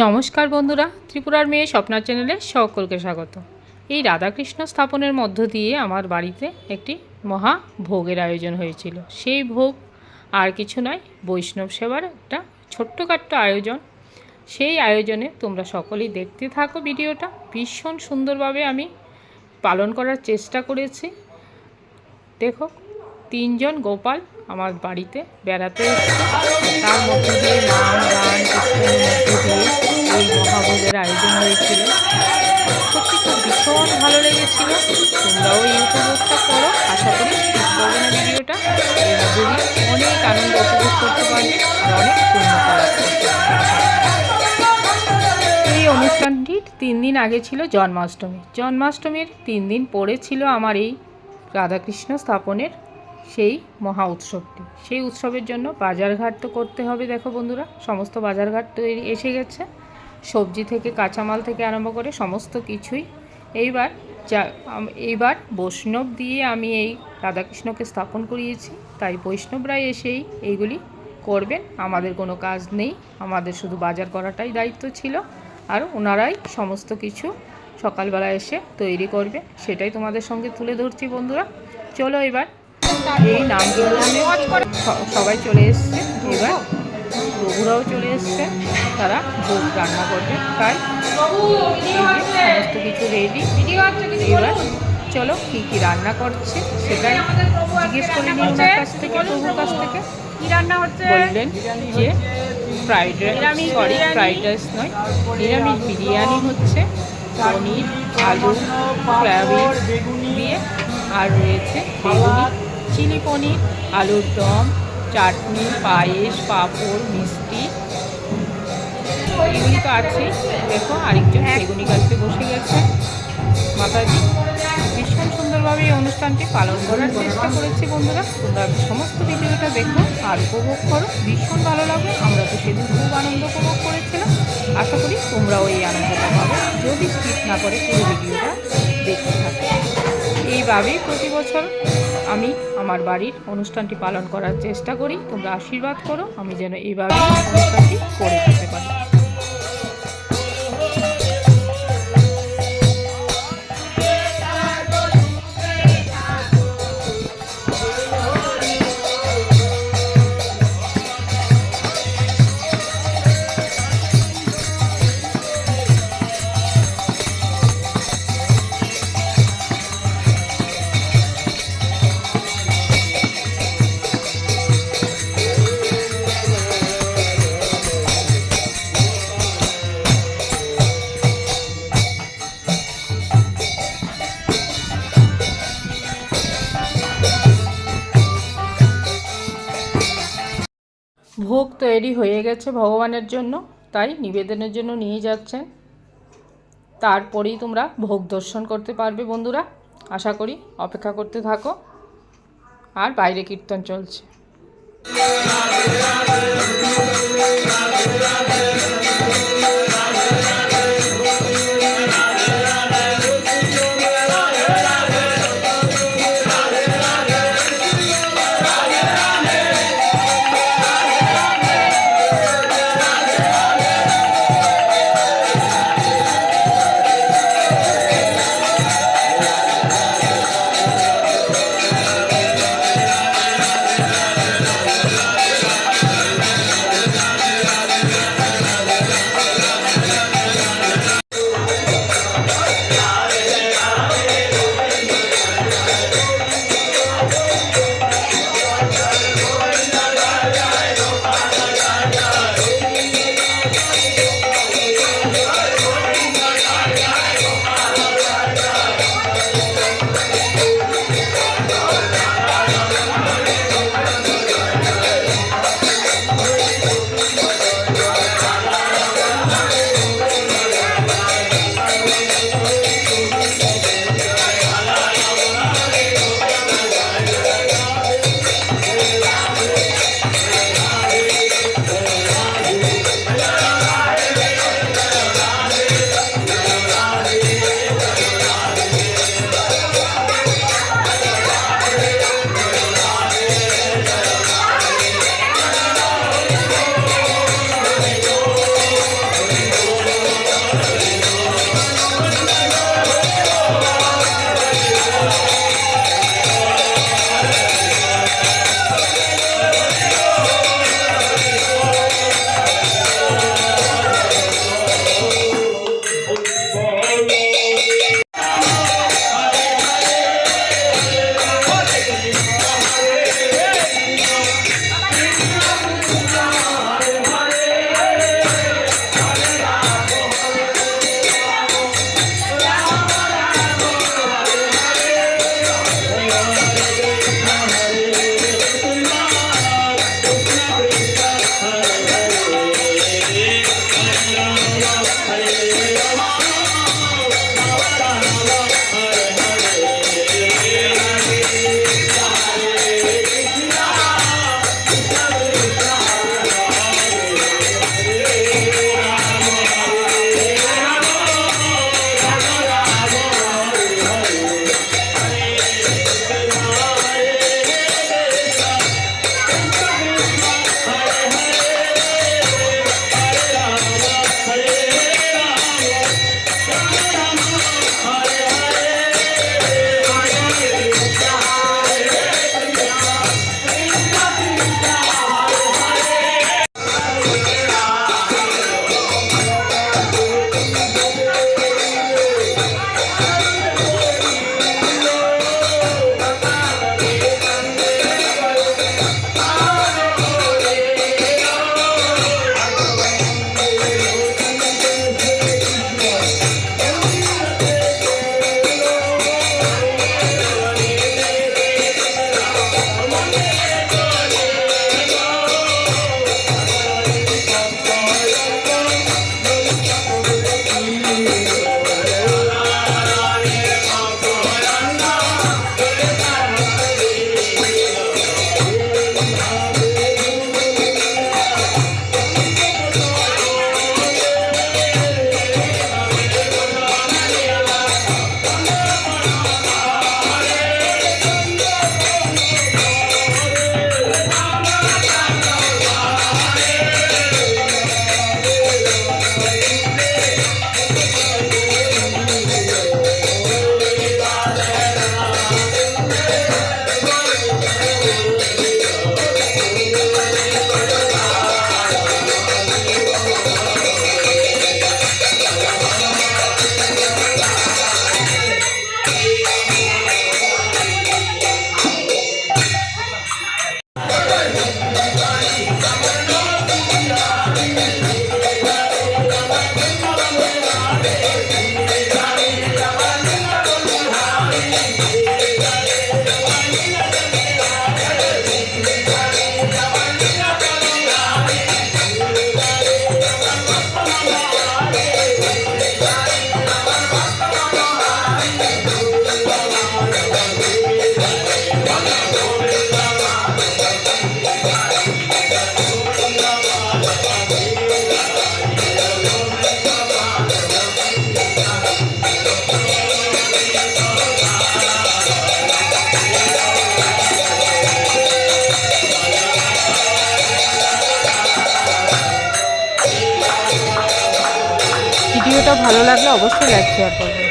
নমস্কার বন্ধুরা, ত্রিপুরার মেয়ে স্বপ্না চ্যানেলে সকলকে স্বাগত। এই রাধাকৃষ্ণ স্থাপনের মধ্য দিয়ে আমার বাড়িতে একটি মহা ভোগের আয়োজন হয়েছিল। সেই ভোগ আর কিছু নয়, বৈষ্ণব সেবার একটা ছোট্টখাট্ট আয়োজন। সেই আয়োজনে তোমরা সকলেই দেখতে থাকো ভিডিওটা। ভীষণ সুন্দরভাবে আমি পালন করার চেষ্টা করেছি। দেখো, তিনজন গোপাল আমার বাড়িতে বেড়াতে তার মধ্যে দিয়ে নাম গান মধ্যে দিয়ে এই মহাভোগের আয়োজন হয়েছিল। সত্যি খুব ভীষণ ভালো লেগেছিল। তোমরাও এই উপভোগটা করো। আশা করি না ভিডিওটা যদি অনেক আনন্দ উপভোগ করতে পারবে আর অনেক পূর্ণ এই অনুষ্ঠানটির তিন দিন আগে ছিল জন্মাষ্টমী। জন্মাষ্টমীর তিন দিন পরে ছিল আমার এই রাধাকৃষ্ণ স্থাপনের সেই মহা উৎসবটি। সেই উৎসবের জন্য বাজারঘাট তো করতে হবে, দেখো বন্ধুরা। সমস্ত বাজারঘাট তৈরি এসে গেছে। সবজি থেকে, কাঁচামাল থেকে আরম্ভ করে সমস্ত কিছুই এইবার যা এইবার বৈষ্ণব দিয়ে আমি এই রাধাকৃষ্ণকে স্থাপন করিয়েছি। তাই বৈষ্ণবরাই এসেই এইগুলি করবেন। আমাদের কোনো কাজ নেই। আমাদের শুধু বাজার করাটাই দায়িত্ব ছিল। আর ওনারাই সমস্ত কিছু সকালবেলা এসে তৈরি করবে। সেটাই তোমাদের সঙ্গে তুলে ধরছি বন্ধুরা। চলো এবার এই নাম সবাই চলে এসছে। এবার প্রভুরাও চলে এসছে। তারা ভোগ রান্না করবে। তাই সমস্ত কিছু রেডি এবার চলো কী কী রান্না করছে সেটাই জিজ্ঞেস করে নিই ওনার কাছ থেকে প্রভুর কাছ থেকে। কি রান্না হচ্ছে বললেন যে fried rice sorry fried rice নয় নিরামিষ বিরিয়ানি হচ্ছে পনির আলু সয়াবিন দিয়ে আর রয়েছে বেগুনি। চিলি পনির আলুর দম চাটনি পায়েস পাঁপড় মিষ্টি। এগুলি তো আছেই। দেখো আরেকজন বেগুনি কাটতে বসে গেছে। মাতাজি ভীষণ সুন্দরভাবে এই অনুষ্ঠানটি পালন করার চেষ্টা করেছি বন্ধুরা। তোমরা সমস্ত ভিডিওটা দেখো আর উপভোগ করো। ভীষণ ভালো লাগবে আমরা তো সেদিন খুব আনন্দ উপভোগ করেছিলাম। আশা করি তোমরাও এই আনন্দটা পাবে। যদি স্কিপ না করে পুরো ভিডিওটা দেখতে থাকো। এইভাবেই প্রতি বছর আমি আমার বাড়ির অনুষ্ঠানটি পালন করার চেষ্টা করি। তোমরা আশীর্বাদ করো, আমি যেন এইভাবেই অনুষ্ঠানটি ভোগ তৈরি হয়ে গেছে ভগবানের জন্য, তাই নিবেদনের জন্য নিয়ে যাচ্ছেন। তারপরেই তোমরা ভোগ দর্শন করতে পারবে বন্ধুরা। আশা করি অপেক্ষা করতে থাকো। আর বাইরে কীর্তন চলছে। Thank. Yeah. ভিডিওটা ভালো লাগলে অবশ্যই লাইক শেয়ার করবেন।